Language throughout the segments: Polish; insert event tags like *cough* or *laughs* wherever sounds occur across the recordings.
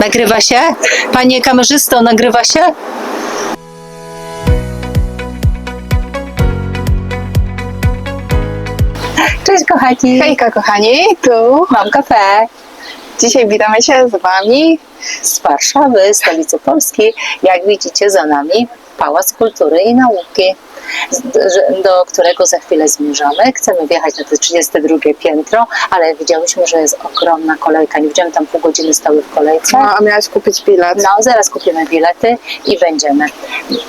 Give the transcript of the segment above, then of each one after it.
Nagrywa się? Panie kamerzysto, nagrywa się? Cześć kochani, Hejka kochani, tu mam kafe dzisiaj witamy się z Wami. z Warszawy, stolicy Polski. Jak widzicie za nami Pałac Kultury i Nauki, do którego za chwilę zmierzamy. Chcemy wjechać na te 32 piętro, ale widziałyśmy, że jest ogromna kolejka. Nie widziałem tam pół godziny stały w kolejce. No, a miałaś kupić bilet. No, zaraz kupimy bilety i będziemy.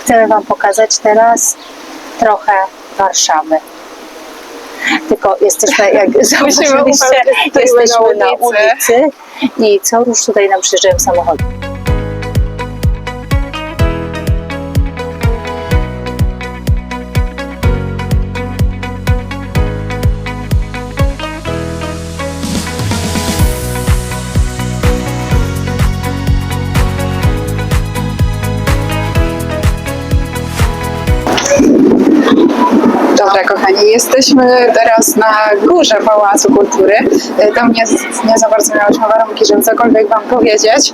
Chcemy Wam pokazać teraz trochę Warszawy. Tylko jesteśmy, jak *laughs* zauważyliście, jesteśmy na ulicy i co rusz tutaj nam przyjeżdżają samochody. Dobra kochani, jesteśmy teraz na górze Pałacu Kultury. E, Tam nie, nie za bardzo miałyśmy warunki, żeby cokolwiek Wam powiedzieć.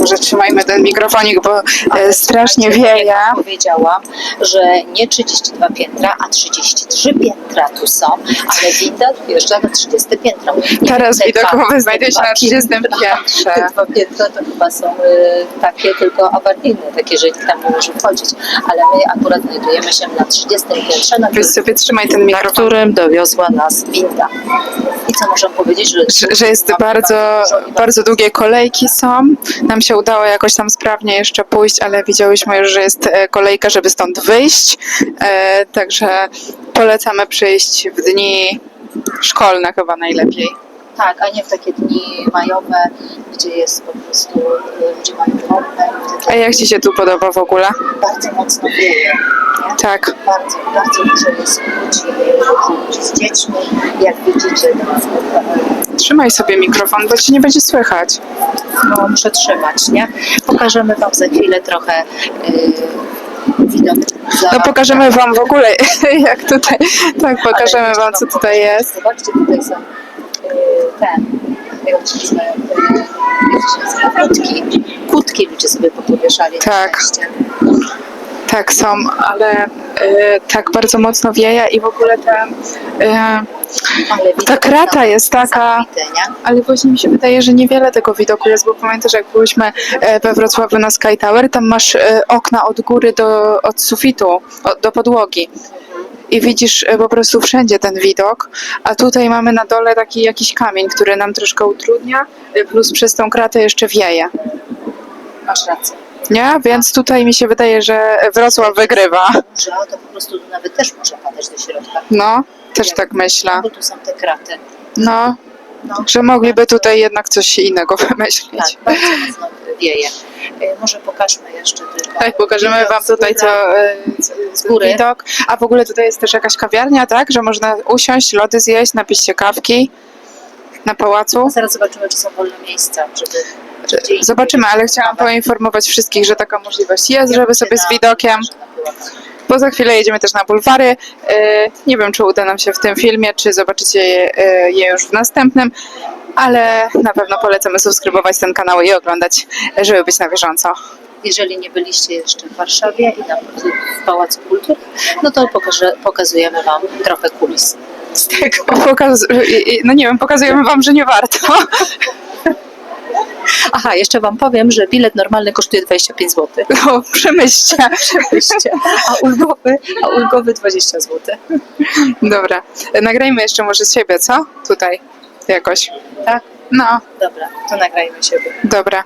Może trzymajmy ten mikrofonik, bo e, strasznie wieje. Jak powiedziałam, że nie 32 piętra, a 33 piętra tu są, ale winda wjeżdża na 30 piętro. I Taras te widokowy dwa- znajduje się na 30 piętra- piętrze. Te dwa piętra to chyba są y, takie tylko awaryjne, takie, że nikt tam nie może wchodzić, ale my akurat znajdujemy się na 30 piętrze, na Weź sobie trzymaj ten na mikrofon. którym dowiozła nas winda. I co możemy powiedzieć, że, Że, że jest bardzo, bardzo długie kolejki są. Nam się udało jakoś tam sprawnie jeszcze pójść, ale widziałyśmy już, że jest e, kolejka, żeby stąd wyjść. E, także polecamy przyjść w dni szkolne chyba najlepiej. Tak, a nie w takie dni majowe, gdzie jest po prostu y, ludzie mają wolne i A jak Ci się tu podoba w ogóle? bardzo mocno wieje. Nie? Tak. Bardzo, bardzo dużo jest ludzi, ludzi z dziećmi. Jak widzicie, no, Trzymaj sobie mikrofon, bo Ci nie będzie słychać. no, muszę trzymać, nie? Pokażemy Wam za chwilę trochę y, widok. No pokażemy Wam w ogóle, *laughs* jak tutaj, tak, pokażemy Wam, co tutaj jest. Zobaczcie, tutaj są y, ten, kutki. Kutki ludzie sobie popowieszali Tak. Tak, są, ale e, tak bardzo mocno wieje i w ogóle ta, e, ta krata jest taka, ale właśnie mi się wydaje, że niewiele tego widoku jest, bo pamiętasz jak byliśmy e, we Wrocławiu na Sky Tower, tam masz okna od góry do, od sufitu, do podłogi. I widzisz e, po prostu wszędzie ten widok, a tutaj mamy na dole taki jakiś kamień, który nam troszkę utrudnia, e, plus przez tą kratę jeszcze wieje. Masz rację. Nie? Więc tutaj mi się wydaje, że Wrocław wygrywa. Że to po prostu nawet też może padać do środka. No, też tak myślę. Bo tu są te kraty. No, No. że mogliby tutaj jednak coś innego wymyślić. Tak, bardzo mocno wieje. Y, Może pokażmy jeszcze tylko. Tak, pokażemy wam tutaj co, e, co Z góry. widok. A w ogóle tutaj jest też jakaś kawiarnia, tak? Że można usiąść, lody zjeść, napić się kawki na pałacu. Zaraz zobaczymy, czy są wolne miejsca, żeby... żeby gdzie indziej Zobaczymy, ale chciałam poinformować wszystkich, że taka możliwość jest, żeby sobie z widokiem. Bo za chwilę jedziemy też na bulwary. E, Nie wiem, czy uda nam się w tym filmie, czy zobaczycie je, e, je już w następnym, ale na pewno polecamy subskrybować ten kanał i oglądać, żeby być na bieżąco. Jeżeli nie byliście jeszcze w Warszawie i na w Pałacu Kultury, no to pokażę, pokazujemy Wam trochę kulis z tego. *laughs* Pokaz, no nie wiem, pokazujemy wam, że nie warto. *laughs* Aha, jeszcze Wam powiem, że bilet normalny kosztuje 25 zł. *laughs* No, przemyślcie. A ulgowy, a ulgowy 20 zł. Dobra, nagrajmy jeszcze może z siebie, co? Tutaj jakoś. Tak? No, Dobra, to nagrajmy siebie. dobra.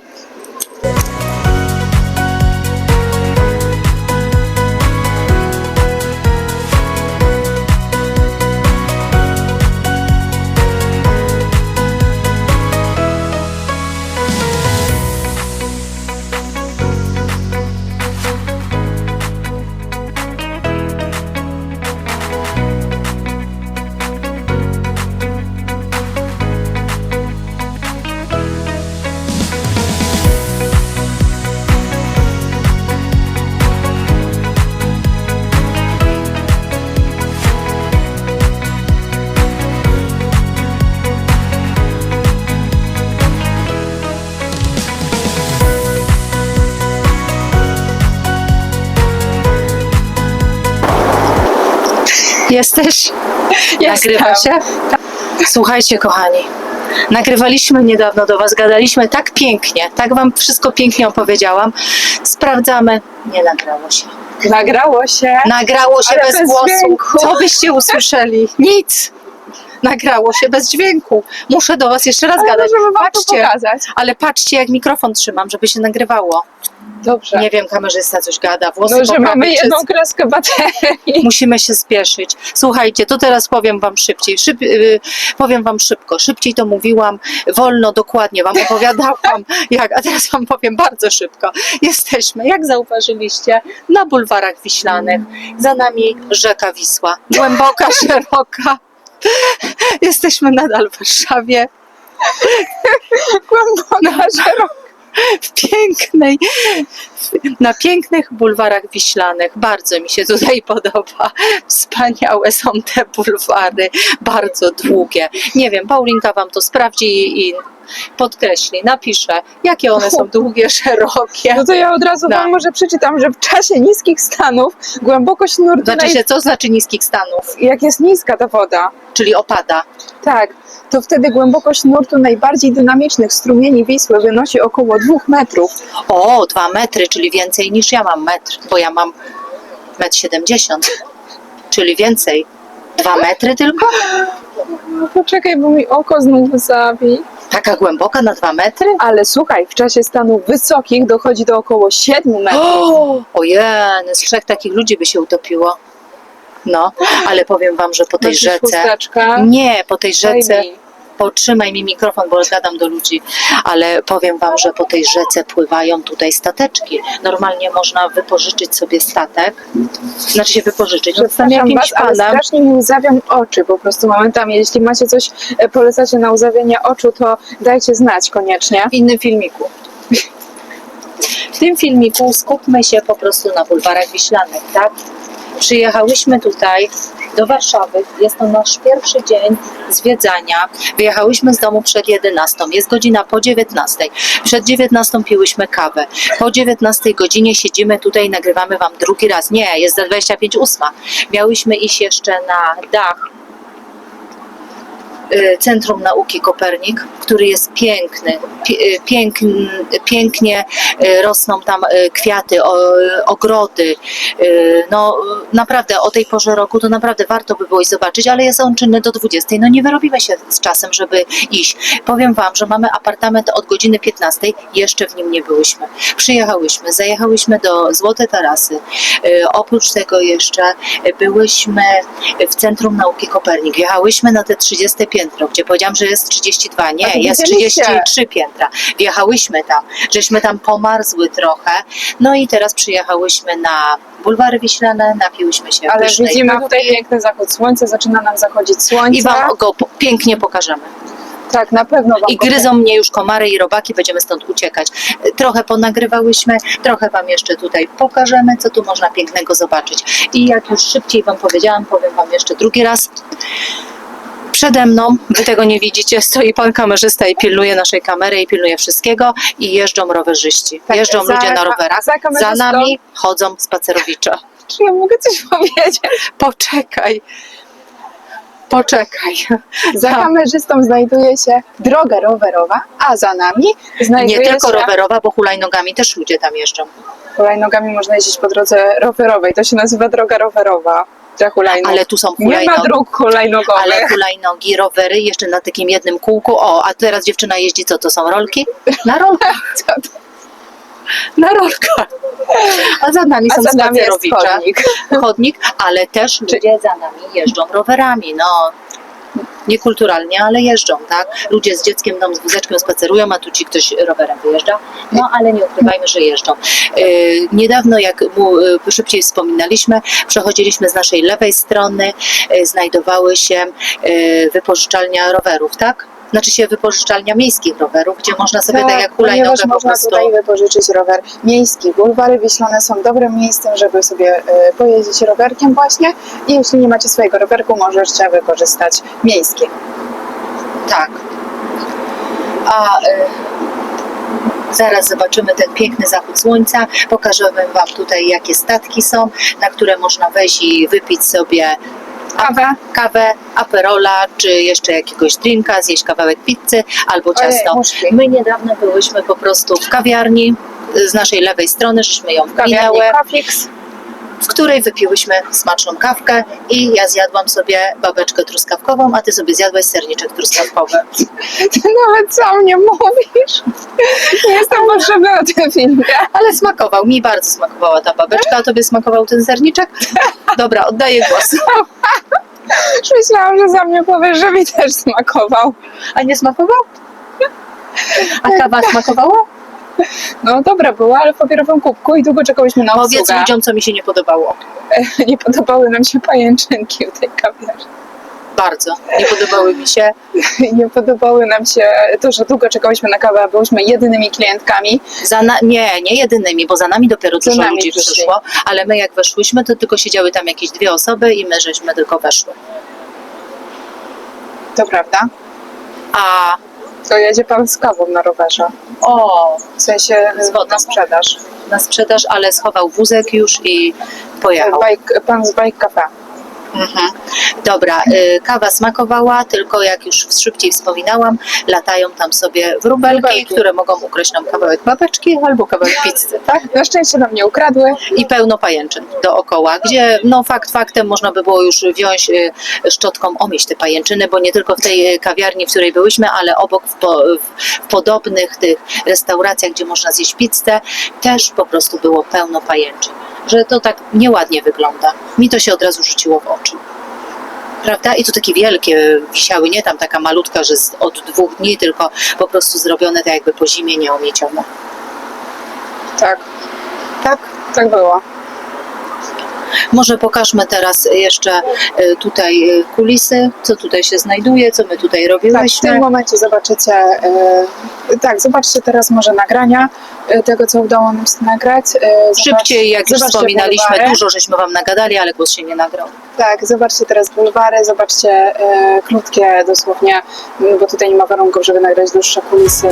Jesteś? *laughs* Nagrywa się? Słuchajcie, kochani. Nagrywaliśmy niedawno do Was, gadaliśmy tak pięknie, tak Wam wszystko pięknie opowiedziałam. Sprawdzamy, nie nagrało się. Nagrało się. Nagrało się Ale bez, bez głosu. dźwięku. Co byście usłyszeli? Nic. Nagrało się bez dźwięku. Muszę do Was jeszcze raz Ale gadać. możemy wam to Patrzcie, pokazać. ale patrzcie, jak mikrofon trzymam, żeby się nagrywało. Dobrze. Nie wiem, kamerzysta coś gada, włosy no, że mamy czy- jedną kreskę baterii. *laughs* Musimy się spieszyć. Słuchajcie, to teraz powiem wam szybciej. Szyb, yy, powiem wam szybko. Szybciej to mówiłam, wolno, dokładnie wam opowiadałam, *laughs* jak, a teraz wam powiem bardzo szybko. Jesteśmy, jak zauważyliście, na bulwarach wiślanych. Za nami rzeka Wisła. Głęboka, *laughs* szeroka. Jesteśmy nadal w Warszawie. Głęboko, szeroko. w pięknej, na pięknych bulwarach wiślanych. Bardzo mi się tutaj *laughs* podoba. Wspaniałe są te bulwary, bardzo długie. Nie wiem, Paulinka wam to sprawdzi i- podkreśli, napisze, jakie one są długie, *laughs* szerokie. No to ja od razu No. wam może przeczytam, że w czasie niskich stanów głębokość nurtu, Znaczy naj... się, co znaczy niskich stanów? jak jest niska ta woda, Czyli opada. tak, to wtedy głębokość nurtu najbardziej dynamicznych strumieni Wisły wynosi około 2 metrów. O, dwa metry, czyli więcej niż ja mam metr, bo ja mam metr siedemdziesiąt, czyli więcej. Dwa metry tylko? No poczekaj, bo mi oko znów zabi. Taka głęboka na dwa metry? Ale słuchaj, w czasie stanów wysokich dochodzi do około 7 metrów. O, ojej, z trzech takich ludzi by się utopiło. No, ale powiem wam, że po tej Nosisz rzece. chusteczkę? Nie, po tej Daj rzece. mi. Potrzymaj mi mikrofon, bo gadam do ludzi, ale powiem wam, że po tej rzece pływają tutaj stateczki. Normalnie można wypożyczyć sobie statek, znaczy się wypożyczyć. No, tam jakimś was, ale panem. strasznie mi łzawią oczy po prostu momentami. Jeśli macie coś, e, polecacie na łzawienie oczu, to dajcie znać koniecznie. w innym filmiku. W tym filmiku skupmy się po prostu na bulwarach wiślanych, tak? Przyjechałyśmy tutaj do Warszawy. Jest to nasz pierwszy dzień zwiedzania. Wyjechałyśmy z domu przed 11. Jest godzina po 19. Przed 19 piłyśmy kawę. Po 19 godzinie siedzimy tutaj i nagrywamy Wam drugi raz. Nie, jest za 25 ósma. Miałyśmy iść jeszcze na dach Centrum Nauki Kopernik, który jest piękny. Y, Piękn, pięknie y, rosną tam y, kwiaty, ogrody. Y, No naprawdę o tej porze roku to naprawdę warto by było iść zobaczyć, ale jest on czynny do 20. No nie wyrobimy się z czasem, żeby iść. Powiem Wam, że mamy apartament od godziny 15, jeszcze w nim nie byłyśmy. Przyjechałyśmy, zajechałyśmy do Złote Tarasy. Y, Oprócz tego jeszcze y, byłyśmy w Centrum Nauki Kopernik. Wjechałyśmy na te 30 piętro, gdzie powiedziałam, że jest 32. A Nie, jest widzieliście. 33 piętra. Wjechałyśmy tam, żeśmy tam pomarzły trochę. No i teraz przyjechałyśmy na bulwary wiślane, napiłyśmy się Ale pysznej widzimy kawy tutaj piękny zachód słońca, zaczyna nam zachodzić słońce. i Wam go po- pięknie pokażemy. Tak, na pewno wam I go gryzą mnie już komary i robaki, będziemy stąd uciekać. Trochę ponagrywałyśmy, trochę Wam jeszcze tutaj pokażemy, co tu można pięknego zobaczyć. I jak już szybciej Wam powiedziałam, powiem Wam jeszcze drugi raz. Przede mną, Wy tego nie widzicie, stoi Pan kamerzysta i pilnuje naszej kamery i pilnuje wszystkiego i jeżdżą rowerzyści. Tak, Jeżdżą za ludzie na rowerach. za kamerzystą. nami chodzą spacerowicze. Czy *laughs* ja mogę coś powiedzieć? Poczekaj. Poczekaj. Za Tak. kamerzystą znajduje się droga rowerowa, a za nami znajduje Nie tylko się... rowerowa, bo hulajnogami też ludzie tam jeżdżą. Hulajnogami można jeździć po drodze rowerowej. To się nazywa droga rowerowa dla hulajnóg. Ale tu są Nie ma hulajnogi. dróg hulajnogowych. Ale hulajnogi, rowery jeszcze na takim jednym kółku. O, a teraz dziewczyna jeździ, co to są rolki? Na rolkach. *laughs* Na rolkach. A za nami A są za nami spacerowicze. chodnik. Chodnik, ale też ludzie za nami jeżdżą rowerami. No, niekulturalnie, ale jeżdżą, tak? Ludzie z dzieckiem tam z wózeczkiem spacerują, a tu ci ktoś rowerem wyjeżdża. No, ale nie ukrywajmy, że jeżdżą. Yy, niedawno, jak mu yy, szybciej wspominaliśmy, przechodziliśmy z naszej lewej strony, yy, znajdowały się wypożyczalnia rowerów, tak? Znaczy się wypożyczalnia miejskich rowerów, gdzie można sobie tak, jak ponieważ hulajnogę po można prostu... tutaj wypożyczyć rower miejski. Bulwary Wiślane są dobrym miejscem, żeby sobie e, pojeździć rowerkiem właśnie i jeśli nie macie swojego rowerku, możecie wykorzystać miejski. Tak. A y, zaraz zobaczymy ten piękny zachód słońca. Pokażemy Wam tutaj, jakie statki są, na które można wejść i wypić sobie Kawę. kawę, aperola, czy jeszcze jakiegoś drinka, zjeść kawałek pizzy albo ciasto. muszki. My niedawno byłyśmy po prostu w kawiarni z naszej lewej strony, żeśmy ją Kawiarni minęły, Kofix. W której wypiłyśmy smaczną kawkę i ja zjadłam sobie babeczkę truskawkową, a ty sobie zjadłaś serniczek truskawkowy. Ty nawet co mnie mówisz? Nie jestem potrzebna na tym filmie. Ale smakował, mi bardzo smakowała ta babeczka, a tobie smakował ten serniczek? Dobra, oddaję głos. Już myślałam, że za mnie powiesz, że mi też smakował. A nie smakował? A kawa smakowała? No dobra była, ale w papierowym kubku i długo czekałyśmy na Powiedz obsługę. ludziom, co mi się nie podobało. *laughs* Nie podobały nam się pajęczynki w tej kawiarni. Bardzo. Nie podobały mi się. *laughs* Nie podobały nam się to, że długo czekałyśmy na kawę, a byłyśmy jedynymi klientkami. Za na... Nie, nie jedynymi, bo za nami dopiero Za dużo nami ludzi przyszli. przyszło, ale my jak weszłyśmy, to tylko siedziały tam jakieś dwie osoby i my żeśmy tylko weszły. To prawda. A To jedzie pan z kawą na rowerze. o, W sensie Z wodą. na sprzedaż. na sprzedaż, ale schował wózek już i pojechał. Bike, pan z Bike Cafe. Mhm. Dobra, y, kawa smakowała, tylko jak już szybciej wspominałam, latają tam sobie wróbelki, Wróbelki. które mogą ukraść nam kawałek babeczki albo kawałek pizzy, tak? Na szczęście nam nie ukradły. I pełno pajęczyn dookoła, gdzie no fakt faktem można by było już wziąć y, szczotką omieść te pajęczyny, bo nie tylko w tej kawiarni, w której byłyśmy, ale obok w, po, w podobnych tych restauracjach, gdzie można zjeść pizzę, też po prostu było pełno pajęczyn. Że to tak nieładnie wygląda. Mi to się od razu rzuciło w oczy. Prawda? I to takie wielkie wisiały, nie tam taka malutka, że z, od dwóch dni, tylko po prostu zrobione tak jakby po zimie nieomiecione. Tak, Tak? tak było. Może pokażmy teraz jeszcze e, tutaj e, kulisy, co tutaj się znajduje, co my tutaj Tak, w robiłyśmy. tym momencie zobaczycie, e, tak, zobaczcie teraz może nagrania tego, co udało nam się nagrać. Zobacz- Szybciej, jak już wspominaliśmy, bulwary. dużo żeśmy Wam nagadali, ale głos się nie nagrał. Tak, zobaczcie teraz bulwary, zobaczcie krótkie dosłownie, bo tutaj nie ma warunków, żeby nagrać dłuższe kulisy.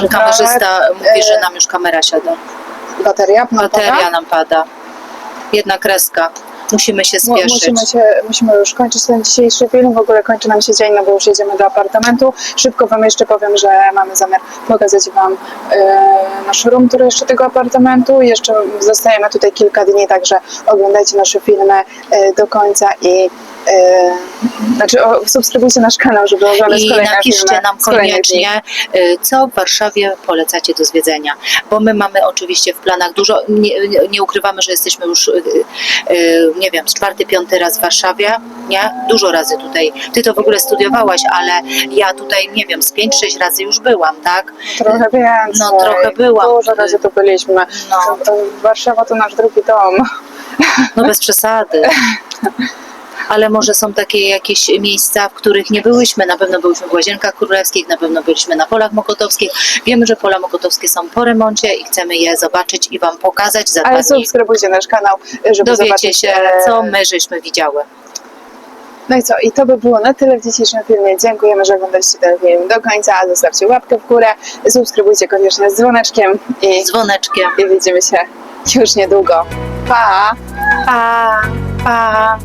Pan kamerzysta mówi, że nam już kamera siada. bateria, Bateria nam pada. Jedna kreska. Musimy się Mu- spieszyć. Musimy, się, musimy już kończyć ten dzisiejszy film. W ogóle kończy nam się dzień, no bo już jedziemy do apartamentu. Szybko Wam jeszcze powiem, że mamy zamiar pokazać Wam e, nasz room tour jeszcze tego apartamentu. Jeszcze zostajemy tutaj kilka dni, także oglądajcie nasze filmy e, do końca i e, znaczy o, subskrybujcie nasz kanał, żeby oglądać I kolejne napiszcie filmy nam koniecznie, y, co w Warszawie polecacie do zwiedzenia. Bo my mamy oczywiście w planach dużo, nie, nie ukrywamy, że jesteśmy już, y, y, nie wiem, czwarty, piąty raz w Warszawie, nie? Dużo razy tutaj. Ty to w ogóle studiowałaś, ale ja tutaj, nie wiem, z pięć, sześć razy już byłam, tak? Trochę więcej. No, trochę byłam. Dużo razy tu byliśmy. No. Warszawa to nasz drugi dom. No bez przesady. *laughs* Ale może są takie jakieś miejsca, w których nie byłyśmy. Na pewno byliśmy w Łazienkach Królewskich, na pewno byliśmy na Polach Mokotowskich. Wiemy, że Pola Mokotowskie są po remoncie i chcemy je zobaczyć i Wam pokazać za Ale subskrybujcie nasz kanał, żeby Dowiecie zobaczyć się, e, co my żeśmy widziały. No i co, i to by było na tyle w dzisiejszym filmie. Dziękujemy, że oglądaliście ten film do końca. Zostawcie łapkę w górę, subskrybujcie koniecznie z dzwoneczkiem i, Dzwoneczkiem. i widzimy się już niedługo. Pa! Pa, pa.